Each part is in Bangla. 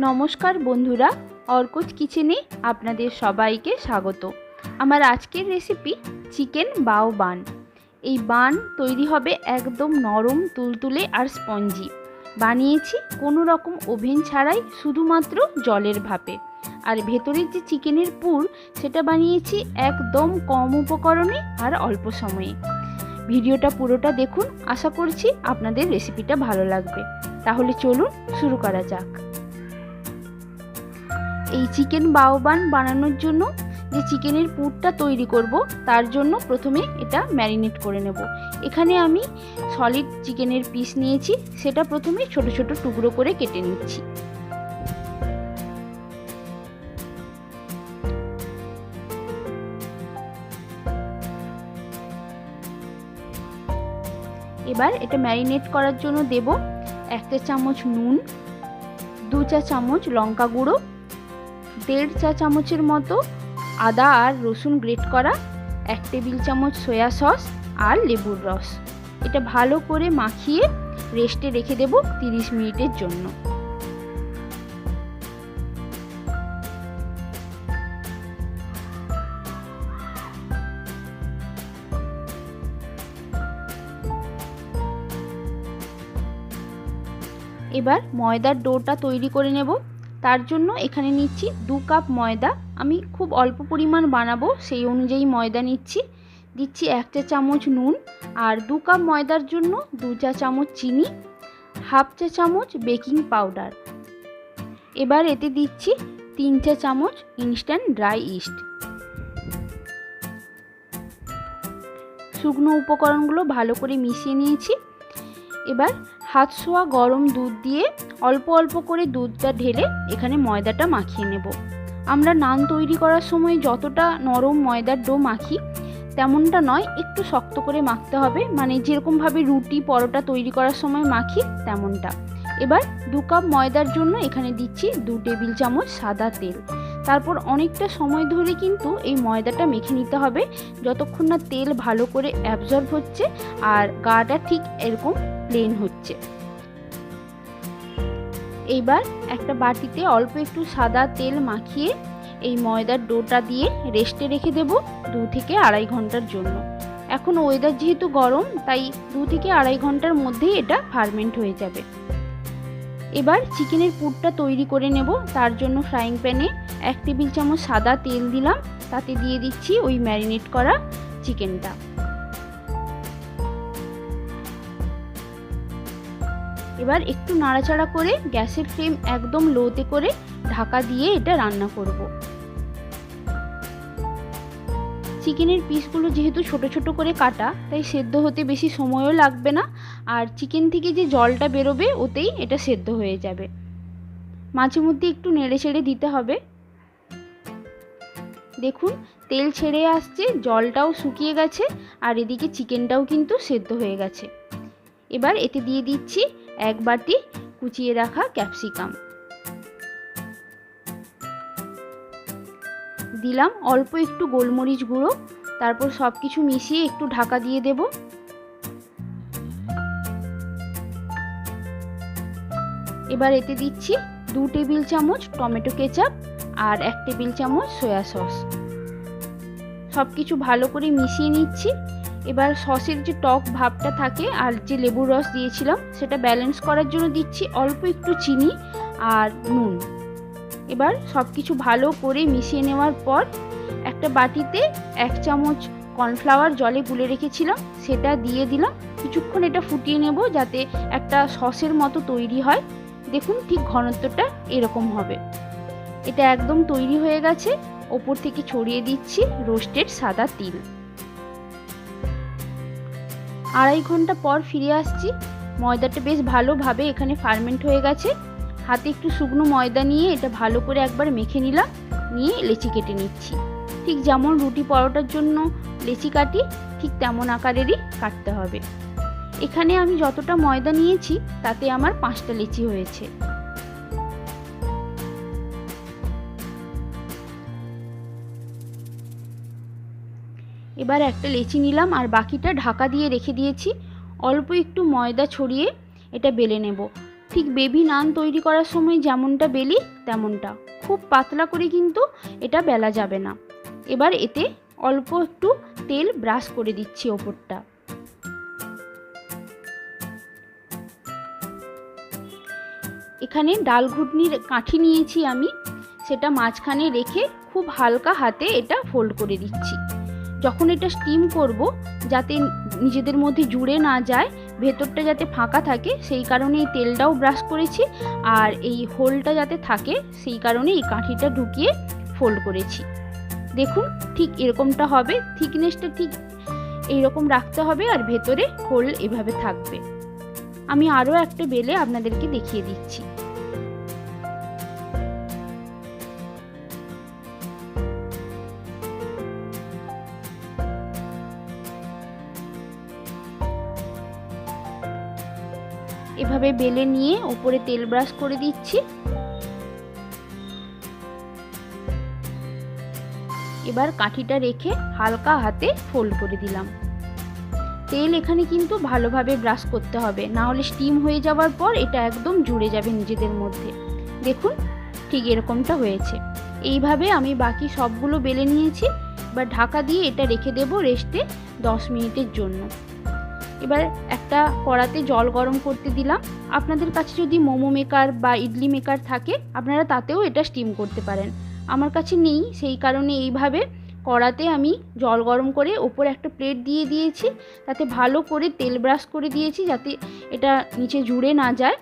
নমস্কার বন্ধুরা, অর্কজ কিচেনে আপনাদের সবাইকে স্বাগত। আমার আজকের রেসিপি চিকেন বাও বান। এই বান তৈরি হবে একদম নরম, তুলতুলে আর স্পঞ্জি। বানিয়েছি কোনো রকম ওভেন ছাড়াই শুধুমাত্র জলের ভাপে। আর ভেতরের যে চিকেনের পুর, সেটা বানিয়েছি একদম কম উপকরণে আর অল্প সময়ে। ভিডিওটা পুরোটা দেখুন, আশা করছি আপনাদের রেসিপিটা ভালো লাগবে। তাহলে চলুন শুরু করা যাক। এই চিকেন বাওবান বানানোর জন্য যে চিকেনের পুরটা তৈরি করব, তার জন্য প্রথমে এটা ম্যারিনেট করে নেব। এখানে আমি সলিড চিকেনের পিস নিয়েছি, সেটা প্রথমে ছোট ছোট টুকরো করে কেটে নিচ্ছি। এবার এটা ম্যারিনেট করার জন্য দেব এক চা চামচ নুন, দু চা চামচ লঙ্কা গুঁড়ো দেড় চা চামচের মতো আদা আর রসুন গ্রেট করা, এক টেবিল চামচ সয়া সস আর লেবুর রস। এটা ভালো করে মাখিয়ে রেস্টে রেখে দেব তিরিশ মিনিটের জন্য। এবার ময়দার ডোটা তৈরি করে নেব। তার জন্য এখানে নিচ্ছি দু কাপ ময়দা। আমি খুব অল্প পরিমাণ বানাবো, সেই অনুযায়ী ময়দা নিচ্ছি। দিচ্ছি এক চা চামচ নুন আর দু কাপ ময়দার জন্য দু চা চামচ চিনি, হাফ চা চামচ বেকিং পাউডার। এবার এতে দিচ্ছি তিন চা চামচ ইনস্ট্যান্ট ড্রাই ইস্ট। শুকনো উপকরণগুলো ভালো করে মিশিয়ে নিয়েছি। এবার হাত ছোঁয়া গরম দুধ দিয়ে অল্প অল্প করে দুধটা ঢেলে এখানে ময়দাটা মাখিয়ে নেব। আমরা নান তৈরি করার সময় যতটা নরম ময়দার ডো মাখি, তেমনটা নয়, একটু শক্ত করে মাখতে হবে। মানে যেরকমভাবে রুটি, পরোটা তৈরি করার সময় মাখি, তেমনটা। এবার দু কাপ ময়দার জন্য এখানে দিচ্ছি দু টেবিল চামচ সাদা তেল। তারপর অনেকটা সময় ধরে কিন্তু এই ময়দাটা মেখে নিতে হবে। যতক্ষণ না তেল ভালো করে অ্যাবজর্ব হচ্ছে, আর গাটা ঠিক এরকম প্লেন হচ্ছে। এইবার একটা বাটিতে অল্প একটু সাদা তেল মাখিয়ে এই ময়দার ডোটা দিয়ে রেস্টে রেখে দেব দু থেকে আড়াই ঘণ্টার জন্য। এখন ওয়েদার যেহেতু গরম, তাই দু থেকে আড়াই ঘণ্টার মধ্যেই এটা ফার্মেন্ট হয়ে যাবে। এবার চিকেনের পুরটা তৈরি করে নেব। তার জন্য ফ্রাইং প্যানে এক টেবিল চামচ সাদা তেল দিলাম। তাতে দিয়ে দিচ্ছি ওই ম্যারিনেট করা চিকেনটা। এবার একটু নাড়াচাড়া করে গ্যাসের ফ্লেম একদম লোতে করে ঢাকা দিয়ে এটা রান্না করব। চিকেনের পিসগুলো যেহেতু ছোট ছোট করে কাটা, তাই সেদ্ধ হতে বেশি সময়ও লাগবে না। আর চিকেন থেকে যে জলটা বেরোবে, ওতেই এটা সেদ্ধ হয়ে যাবে। মাঝে মধ্যে একটু নেড়ে ছেড়ে দিতে হবে। দেখুন, তেল ছেড়ে আসছে, জলটাও শুকিয়ে গেছে, আর এদিকে চিকেনটাও কিন্তু সেদ্ধ হয়ে গেছে। এবার এতে দিয়ে দিচ্ছি এক বাটি কুচিয়ে রাখা ক্যাপসিকাম। দিলাম অল্প একটু গোলমরিচ গুঁড়ো, তারপর সব কিছু মিশিয়ে একটু ঢাকা দিয়ে দেব। এবার এতে দিচ্ছি দু টেবিল চামচ টমেটো কেচাপ আর এক টেবিল চামচ সয়া সস। সব কিছু ভালো করে মিশিয়ে নিচ্ছি। এবার সসের যে টক ভাবটা থাকে আর যে লেবুর রস দিয়েছিলাম, সেটা ব্যালেন্স করার জন্য দিচ্ছি অল্প একটু চিনি আর নুন। এবার সব কিছু ভালো করে মিশিয়ে নেওয়ার পর একটা বাটিতে এক চামচ কর্নফ্লাওয়ার জলে গুলে রেখেছিলাম, সেটা দিয়ে দিলাম। কিছুক্ষণ এটা ফুটিয়ে নেব যাতে একটা সসের মতো তৈরি হয়। দেখুন ঠিক ঘনত্বটা এরকম হবে। এটা একদম তৈরি হয়ে গেছে। ওপর থেকে ছড়িয়ে দিচ্ছি রোস্টেড সাদা তিল। আড়াই ঘণ্টা পর ফিরে আসছি। ময়দাটা বেশ ভালোভাবে এখানে ফার্মেন্ট হয়ে গেছে। হাতে একটু শুকনো ময়দা নিয়ে এটা ভালো করে একবার মেখে নিলাম, নিয়ে লেচি কেটে নিচ্ছি। ঠিক যেমন রুটি পরোটার জন্য লেচি কাটি, ঠিক তেমন আকারেরই কাটতে হবে। এখানে আমি যতটা ময়দা নিয়েছি, তাতে আমার পাঁচটা লেচি হয়েছে। এবার একটা লেচি নিলাম আর বাকিটা ঢাকা দিয়ে রেখে দিয়েছি। অল্প একটু ময়দা ছড়িয়ে এটা বেলে নেব। ঠিক বেবি নান তৈরি করার সময় যেমনটা বেলি, তেমনটা। খুব পাতলা করে কিন্তু এটা বেলা যাবে না। এবার এতে অল্প একটু তেল ব্রাশ করে দিচ্ছি ওপরটা। এখানে ডাল ঘুটনির কাঠি নিয়েছি আমি। সেটা মাঝখানে রেখে খুব হালকা হাতে এটা ফোল্ড করে দিচ্ছি। যখন এটা স্টিম করব, যাতে নিজেদের মধ্যে জুড়ে না যায়, ভেতরটা যাতে ফাঁকা থাকে, সেই কারণে এই তেলটাও ব্রাশ করেছি, আর এই হোলটা যাতে থাকে, সেই কারণে এই কাঠিটা ঢুকিয়ে ফোল্ড করেছি। দেখুন, ঠিক এরকমটা হবে থিকনেসটা ঠিক এইরকম রাখতে হবে, আর ভেতরে হোল এভাবে থাকবে। আমি আরও একটা বেলে আপনাদেরকে দেখিয়ে দিচ্ছি। এভাবে বেলে নিয়ে উপরে তেল ব্রাশ করে দিচ্ছি। এবার কাঠিটা রেখে হালকা হাতে ফোল্ড করে দিলাম। তেল এখানে কিন্তু ভালোভাবে ব্রাশ করতে হবে, না হলে স্টিম হয়ে যাওয়ার পর এটা একদম জুড়ে যাবে নিজেদের মধ্যে। দেখুন, ঠিক এরকমটা হয়েছে। এইভাবে আমি বাকি সবগুলো বেলে নিয়েছি বা ঢাকা দিয়ে এটা রেখে দেবো রেস্টে দশ মিনিটের জন্য। এবার একটা কড়াতে জল গরম করতে দিলাম। আপনাদের কাছে যদি মোমো মেকার বা ইডলি মেকার থাকে, আপনারা তাতেও এটা স্টিম করতে পারেন। আমার কাছে নেই, সেই কারণে এইভাবে কড়াতে আমি জল গরম করে ওপর একটা প্লেট দিয়ে দিয়েছি। তাতে ভালো করে তেল ব্রাশ করে দিয়েছি যাতে এটা নিচে জুড়ে না যায়।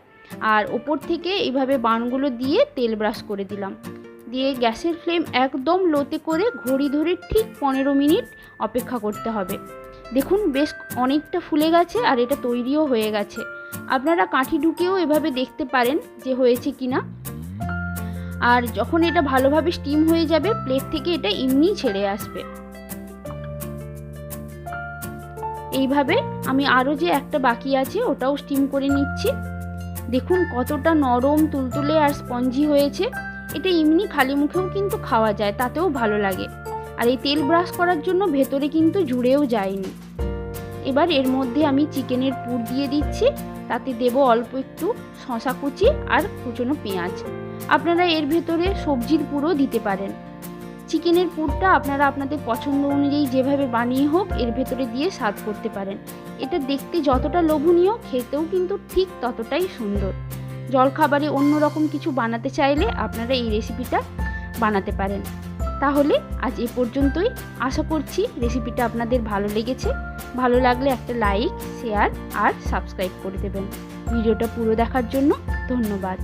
আর ওপর থেকে এইভাবে বানগুলো দিয়ে তেল ব্রাশ করে দিলাম। দিয়ে গ্যাসের ফ্লেম একদম লোতে করে ঘড়ি ধরে ঠিক পনেরো মিনিট অপেক্ষা করতে হবে। দেখুন, বেশ অনেকটা ফুলে গেছে আর এটা তৈরিও হয়ে গেছে। আপনারা কাঠি ঢুকেও এভাবে দেখতে পারেন যে হয়েছে কিনা। আর যখন এটা ভালোভাবে স্টিম হয়ে যাবে প্লেট থেকে এটা এমনি ছেড়ে আসবে। এইভাবে আমি আরও যে একটা বাকি আছে, ওটাও স্টিম করে নিচ্ছি। দেখুন, কতটা নরম, তুলতুলে আর স্পঞ্জি হয়েছে। এটা এমনি খালি মুখেও কিন্তু খাওয়া যায়, তাতেও ভালো লাগে। আর এই তেল ব্রাশ করার জন্য ভেতরে কিন্তু জুড়েও যায়নি। এবার এর মধ্যে আমি চিকেনের পুর দিয়ে দিচ্ছি, তাতে দেব অল্প একটু শশা কুচি আর কুচনো পেঁয়াজ। আপনারা এর ভেতরে সবজির পুরও দিতে পারেন। চিকেনের পুরটা আপনারা আপনাদের পছন্দ অনুযায়ী যেভাবে বানিয়ে হোক, এর ভেতরে দিয়ে স্বাদ করতে পারেন। এটা দেখতে যতটা লোভনীয়, খেতেও কিন্তু ঠিক ততটাই সুন্দর। জলখাবারে অন্যরকম কিছু বানাতে চাইলে আপনারা এই রেসিপিটা বানাতে পারেন। তাহলে আজ এ পর্যন্তই। আশা করছি রেসিপিটা আপনাদের ভালো লেগেছে। ভালো লাগলে একটা লাইক শেয়ার আর সাবস্ক্রাইব করে দেবেন। ভিডিওটা পুরো দেখার জন্য ধন্যবাদ।